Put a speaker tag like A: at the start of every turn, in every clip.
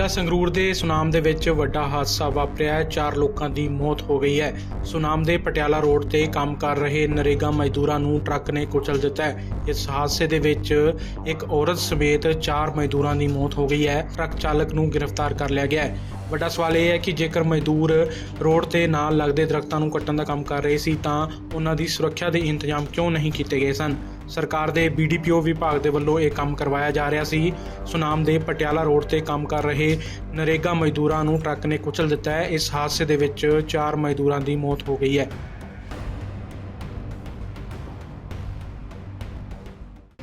A: ਜ਼ਿਲ੍ਹਾ ਸੰਗਰੂਰ ਦੇ ਸੁਨਾਮ ਦੇ ਵਿੱਚ ਵੱਡਾ ਹਾਦਸਾ ਵਾਪਰਿਆ ਹੈ। ਚਾਰ ਲੋਕਾਂ ਦੀ ਮੌਤ ਹੋ ਗਈ ਹੈ। ਸੁਨਾਮ ਦੇ ਪਟਿਆਲਾ ਰੋਡ ਤੇ ਕੰਮ ਕਰ ਰਹੇ ਨਰੇਗਾ ਮਜ਼ਦੂਰਾਂ ਨੂੰ ਟਰੱਕ ਨੇ ਕੁਚਲ ਦਿੱਤਾ ਹੈ। ਇਸ ਹਾਦਸੇ ਦੇ ਵਿੱਚ ਇੱਕ ਔਰਤ ਸਮੇਤ ਚਾਰ ਮਜ਼ਦੂਰਾਂ ਦੀ ਮੌਤ ਹੋ ਗਈ ਹੈ। ਟਰੱਕ ਚਾਲਕ ਨੂੰ ਗ੍ਰਿਫਤਾਰ ਕਰ ਲਿਆ ਗਿਆ ਹੈ। ਵੱਡਾ ਸਵਾਲ ਇਹ ਹੈ ਕਿ ਜੇਕਰ ਮਜ਼ਦੂਰ ਰੋਡ ਤੇ ਨਾਲ ਲੱਗਦੇ ਦਰਖਤਾਂ ਨੂੰ ਕੱਟਣ ਦਾ ਕੰਮ ਕਰ ਰਹੇ ਸੀ, ਤਾਂ ਉਹਨਾਂ ਦੀ ਸੁਰੱਖਿਆ ਦੇ ਇੰਤਜ਼ਾਮ ਕਿਉਂ ਨਹੀਂ ਕੀਤੇ ਗਏ ਸਨ? ਸਰਕਾਰ ਦੇ ਬੀਡੀਪੀਓ ਵਿਭਾਗ ਦੇ ਵੱਲੋਂ ਇਹ ਕੰਮ ਕਰਵਾਇਆ ਜਾ ਰਿਹਾ ਸੀ। ਸੁਨਾਮ ਦੇ ਪਟਿਆਲਾ ਰੋਡ ਤੇ ਕੰਮ ਕਰ ਰਹੇ ਨਰੇਗਾ ਮਜ਼ਦੂਰਾਂ ਨੂੰ ਟਰੱਕ ਨੇ ਕੁਚਲ ਦਿੱਤਾ ਹੈ। ਇਸ ਹਾਦਸੇ ਦੇ ਵਿੱਚ ਚਾਰ ਮਜ਼ਦੂਰਾਂ ਦੀ ਮੌਤ ਹੋ ਗਈ ਹੈ।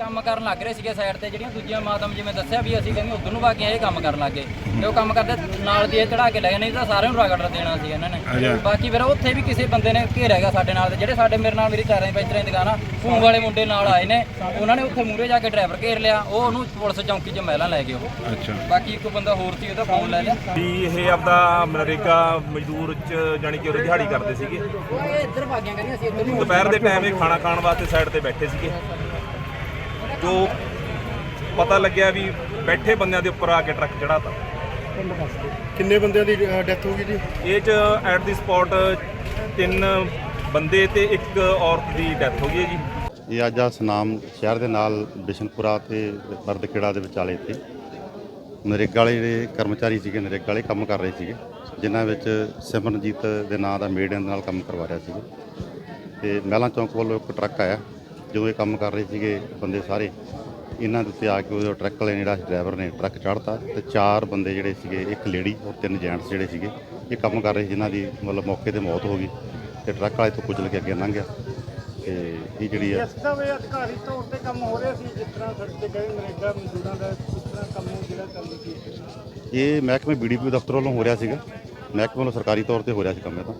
B: ਕੰਮ ਕਰਨ ਲੱਗ ਰਹੇ ਸੀਗੇ ਸਾਈਡ ਤੇ ਜਿਹੜੀਆਂ ਦੂਜੀਆਂ ਮਾਤਮ ਜਿਵੇਂ ਦੱਸਿਆ ਵੀ ਅਸੀਂ ਕਹਿੰਦੇ ਉਧਰ ਨੂੰ ਭਾਗੀਆਂ ਇਹ ਕੰਮ ਕਰਨ ਲੱਗੇ ਤੇ ਉਹ ਕੰਮ ਕਰਦੇ ਨਾਲ ਦੀ ਇਹ ਚੜਾ ਕੇ ਲੈ ਗਏ ਨਹੀਂ ਤਾਂ ਸਾਰਿਆਂ ਨੂੰ ਰਗੜ ਦੇਣਾ ਸੀ ਇਹਨਾਂ ਨੇ। ਬਾਕੀ ਫਿਰ ਉੱਥੇ ਵੀ ਕਿਸੇ ਬੰਦੇ ਨੇ ਘੇਰਿਆਗਾ ਸਾਡੇ ਨਾਲ ਤੇ ਜਿਹੜੇ ਸਾਡੇ ਮੇਰੇ ਨਾਲ ਮੇਰੀ ਚਾਰਾਂ ਪੈਂਚਰਾਂ ਦੀ ਦੁਕਾਨ ਆ ਫੂਮ ਵਾਲੇ ਮੁੰਡੇ ਨਾਲ ਆਏ ਨੇ ਉਹਨਾਂ ਨੇ ਉੱਥੇ ਮੂਰੇ ਜਾ ਕੇ ਡਰਾਈਵਰ ਘੇਰ ਲਿਆ ਉਹ ਉਹਨੂੰ ਪੁਲਿਸ ਚੌਂਕੀ 'ਚ ਮਹਿਲਾ ਲੈ ਗਏ ਉਹ।
C: ਅੱਛਾ।
B: ਬਾਕੀ ਇੱਕ ਬੰਦਾ ਹੋਰ ਸੀ ਉਹਦਾ ਫੋਨ ਲੈ ਲਿਆ।
C: ਵੀ ਇਹ ਆਪਦਾ ਮਨਰੇਗਾ ਮਜ਼ਦੂਰ ਚ ਜਾਣੀ ਕਿ ਉਹ ਦਿਹਾੜੀ ਕਰਦੇ ਸੀਗੇ।
B: ਉਹ ਇਹ ਇੱਧਰ ਭਾਗੀਆਂ ਕਹਿੰਦੀਆਂ ਅਸੀਂ ਇੱਧਰ ਨੂੰ
C: ਦੁਪਹਿਰ ਦੇ ਟਾਈਮ ਇਹ ਖਾਣਾ ਖਾਣ ਵਾਸਤੇ ਸਾਈਡ ਤੇ ਬੈਠੇ ਸੀਗੇ। ਜੋ ਪਤਾ ਲੱਗਿਆ ਵੀ ਬੈਠੇ ਬੰਦਿਆਂ ਦੇ ਉੱਪਰ ਆ ਕੇ ਟਰੱਕ ਚੜਾਤਾ
D: ਕਿੰਨੇ ਬੰਦਿਆਂ ਦੀ ਡੈਥ ਹੋ ਗਈ ਜੀ?
C: ਇਹ ਚ ਐਟ ਦੀ ਸਪੌਟ ਤਿੰਨ ਬੰਦੇ ਤੇ ਇੱਕ ਔਰਤ ਦੀ ਡੈਥ ਹੋ ਗਈ ਹੈ ਜੀ।
E: ਇਹ ਅੱਜ ਆ ਸਨਾਮ ਸ਼ਹਿਰ ਦੇ ਨਾਲ ਬਿਸ਼ਨਪੁਰਾ ਤੇ ਬਰਦਖੇੜਾ ਦੇ ਵਿਚਾਲੇ ਇੱਥੇ। ਨਰੇਗਾ ਵਾਲੇ ਜਿਹੜੇ ਕਰਮਚਾਰੀ ਸੀਗੇ ਨਰੇਗਾ ਵਾਲੇ ਕੰਮ ਕਰ ਰਹੇ ਸੀਗੇ ਜਿਨ੍ਹਾਂ ਵਿੱਚ ਸਿਮਰਨਜੀਤ ਦੇ ਨਾਂ ਦਾ ਮੇਡ ਦੇ ਨਾਲ ਕੰਮ ਕਰਵਾ ਰਿਹਾ ਸੀਗਾ। ਤੇ ਮਹਿਲਾ ਚੌਂਕ ਵੱਲੋਂ ਇੱਕ ਟਰੱਕ ਆਇਆ। ਜਦੋਂ ਇਹ ਕੰਮ ਕਰ ਰਹੇ ਸੀਗੇ ਬੰਦੇ ਸਾਰੇ ਇਹਨਾਂ ਦੇ ਉੱਤੇ ਆ ਕੇ ਉਹ ਟਰੱਕ ਵਾਲੇ ਜਿਹੜਾ ਡਰਾਈਵਰ ਨੇ ਟਰੱਕ ਚੜ੍ਹਤਾ ਤੇ ਚਾਰ ਬੰਦੇ ਜਿਹੜੇ ਸੀਗੇ ਇੱਕ ਲੇਡੀ ਔਰ ਤਿੰਨ ਜੈਂਟਸ ਜਿਹੜੇ ਸੀਗੇ ਇਹ ਕੰਮ ਕਰ ਰਹੇ ਸੀ। ਜਿਨ੍ਹਾਂ ਦੀ ਮਤਲਬ ਮੌਕੇ ਤੇ ਮੌਤ ਹੋ ਗਈ ਤੇ ਟਰੱਕ ਵਾਲੇ ਤੋਂ ਕੁਚਲ ਕੇ ਅੱਗੇ ਲੰਘ ਗਿਆ ਤੇ ਇਹ ਜਿਹੜੀ ਆ
D: ਇਸ ਦਾ ਵੇ ਅਧਿਕਾਰੀ ਤੌਰ ਤੇ ਕੰਮ ਹੋ ਰਿਹਾ ਸੀ ਜਿਸ ਤਰ੍ਹਾਂ ਸੜਕ ਤੇ ਗਏ ਨਰੇਗਾ ਮਜ਼ਦੂਰਾਂ ਦਾ ਇਸ ਤਰ੍ਹਾਂ ਕੰਮ ਜਿਹੜਾ ਕੰਮ ਸੀ।
E: ਇਹ ਮਹਿਕਮੇ ਬੀਡੀਪੀ ਦਫ਼ਤਰ ਵੱਲੋਂ ਹੋ ਰਿਹਾ ਸੀਗਾ। ਮਹਿਕਮੇ ਵੱਲੋਂ ਸਰਕਾਰੀ ਤੌਰ ਤੇ ਹੋ ਰਿਹਾ ਸੀ ਕੰਮ ਇਹ ਤਾਂ।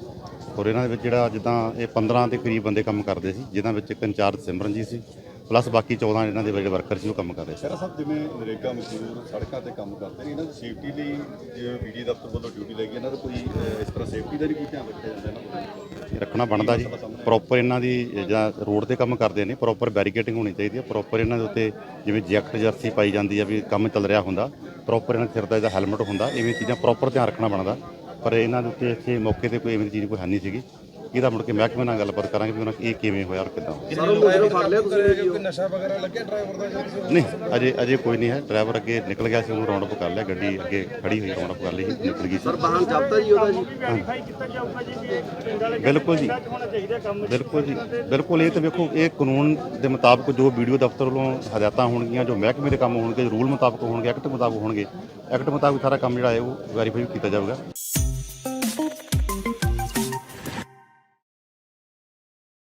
E: ਔਰ ਇਹਨਾਂ ਦੇ ਵਿੱਚ ਜਿਹੜਾ ਜਿੱਦਾਂ ਇਹ 15 ਦੇ ਕਰੀਬ ਬੰਦੇ ਕੰਮ ਕਰਦੇ ਸੀ ਜਿਨ੍ਹਾਂ ਵਿੱਚ ਇੱਕ ਇੰਚਾਰਜ ਸਿਮਰਨਜੀਤ ਸੀ ਪਲੱਸ ਬਾਕੀ 14 ਇਹਨਾਂ ਦੇ ਜਿਹੜੇ ਵਰਕਰ ਸੀ ਉਹ ਕੰਮ ਕਰ ਰਹੇ ਸੀ।
F: ਸ਼ਹਿਰਾ ਸਾਹਿਬ ਜਿਵੇਂ ਨਰੇਗਾ ਮਜ਼ਦੂਰ ਸੜਕਾਂ ਤੇ ਕੰਮ ਕਰਦੇ ਨੇ ਇਹਨਾਂ ਦੀ ਸੇਫਟੀ ਲਈ ਜਿਵੇਂ ਬੀਡੀ ਦਫ਼ਤਰ ਵੱਲੋਂ ਡਿਊਟੀ ਲੱਗੀ ਇਹਨਾਂ ਦਾ ਕੋਈ ਇਸ ਤਰ੍ਹਾਂ ਸੇਫਟੀ ਦਾ ਨਹੀਂ ਕੋਈ ਧਿਆਨ ਰੱਖਿਆ ਜਾਂਦਾ ਇਹਨਾਂ
E: ਇਹ ਰੱਖਣਾ ਬਣਦਾ ਜੀ। ਪ੍ਰੋਪਰ ਇਹਨਾਂ ਦੀ ਜਾਂ ਰੋਡ ਤੇ ਕੰਮ ਕਰਦੇ ਨੇ ਪ੍ਰੋਪਰ ਬੈਰੀਕੇਡਿੰਗ ਹੋਣੀ ਚਾਹੀਦੀ ਹੈ ਪ੍ਰੋਪਰ ਇਹਨਾਂ ਦੇ ਉੱਤੇ ਜਿਵੇਂ ਜੈਕਟ ਜਰਸੀ ਪਾਈ ਜਾਂਦੀ ਹੈ ਵੀ ਕੰਮ ਚੱਲ ਰਿਹਾ ਹੁੰਦਾ ਪ੍ਰੋਪਰ ਇਹਨਾਂ ਦੇ ਸਿਰ ਦਾ ਇਹਦਾ ਹੈਲਮਟ ਹੁੰਦਾ ਇਵੇਂ ਚੀਜ਼ਾਂ ਪ੍ਰੋਪਰ ਧਿਆਨ ਰੱਖਣਾ ਬਣਦਾ। ਪਰ ਇਹਨਾਂ ਦੇ ਉੱਤੇ ਇੱਥੇ ਮੌਕੇ ਤੇ ਕੋਈ ਇਵੇਂ ਦੀ ਚੀਜ਼ ਕੋਈ ਹੈ ਨਹੀਂ ਸੀਗੀ। ਇਹਦਾ ਮੁੜ ਕੇ ਮਹਿਕਮੇ ਨਾਲ ਗੱਲਬਾਤ ਕਰਾਂਗੇ ਵੀ ਉਹਨਾਂ ਇਹ ਕਿਵੇਂ ਹੋਇਆ ਔਰ ਕਿੱਦਾਂ ਨਹੀਂ ਅਜੇ ਅਜੇ ਕੋਈ ਨਹੀਂ ਹੈ। ਡਰਾਈਵਰ ਅੱਗੇ ਨਿਕਲ ਗਿਆ ਸੀ ਉਹਨੂੰ ਰਾਉਂਡ ਅਪ ਕਰ ਲਿਆ। ਗੱਡੀ ਅੱਗੇ ਖੜੀ ਹੋਈ ਰਾਉਂਡ ਅਪ ਕਰ ਲਈ ਨਿਕਲ ਗਈ ਸੀ।
D: ਵਾਹਨ ਜ਼ਬਤਾ ਜੀ ਉਹਦਾ ਜੀ? ਵੈਰੀਫਾਈ ਕੀਤਾ ਜਾਊਗਾ ਜੀ ਕਿ ਪਿੰਡ ਵਾਲੇ
E: ਬਿਲਕੁਲ ਜੀ। ਬਿਲਕੁਲ ਜੀ। ਬਿਲਕੁਲ ਇਹ ਤਾਂ ਵੇਖੋ ਇਹ ਕਾਨੂੰਨ ਦੇ ਮੁਤਾਬਕ ਜੋ ਵੀਡੀਓ ਦਫ਼ਤਰ ਵੱਲੋਂ ਹਦਾਇਤਾਂ ਹੋਣਗੀਆਂ ਜੋ ਮਹਿਕਮੇ ਦੇ ਕੰਮ ਹੋਣਗੇ ਜੋ ਰੂਲ ਮੁਤਾਬਕ ਹੋਣਗੇ ਐਕਟ ਮੁਤਾਬਕ ਹੋਣਗੇ ਐਕਟ ਮੁਤਾਬਕ ਸਾਰਾ ਕੰਮ ਜਿਹੜਾ ਹੈ ਉਹ ਵੈਰੀਫਾਈ ਕੀਤਾ ਜਾਊਗਾ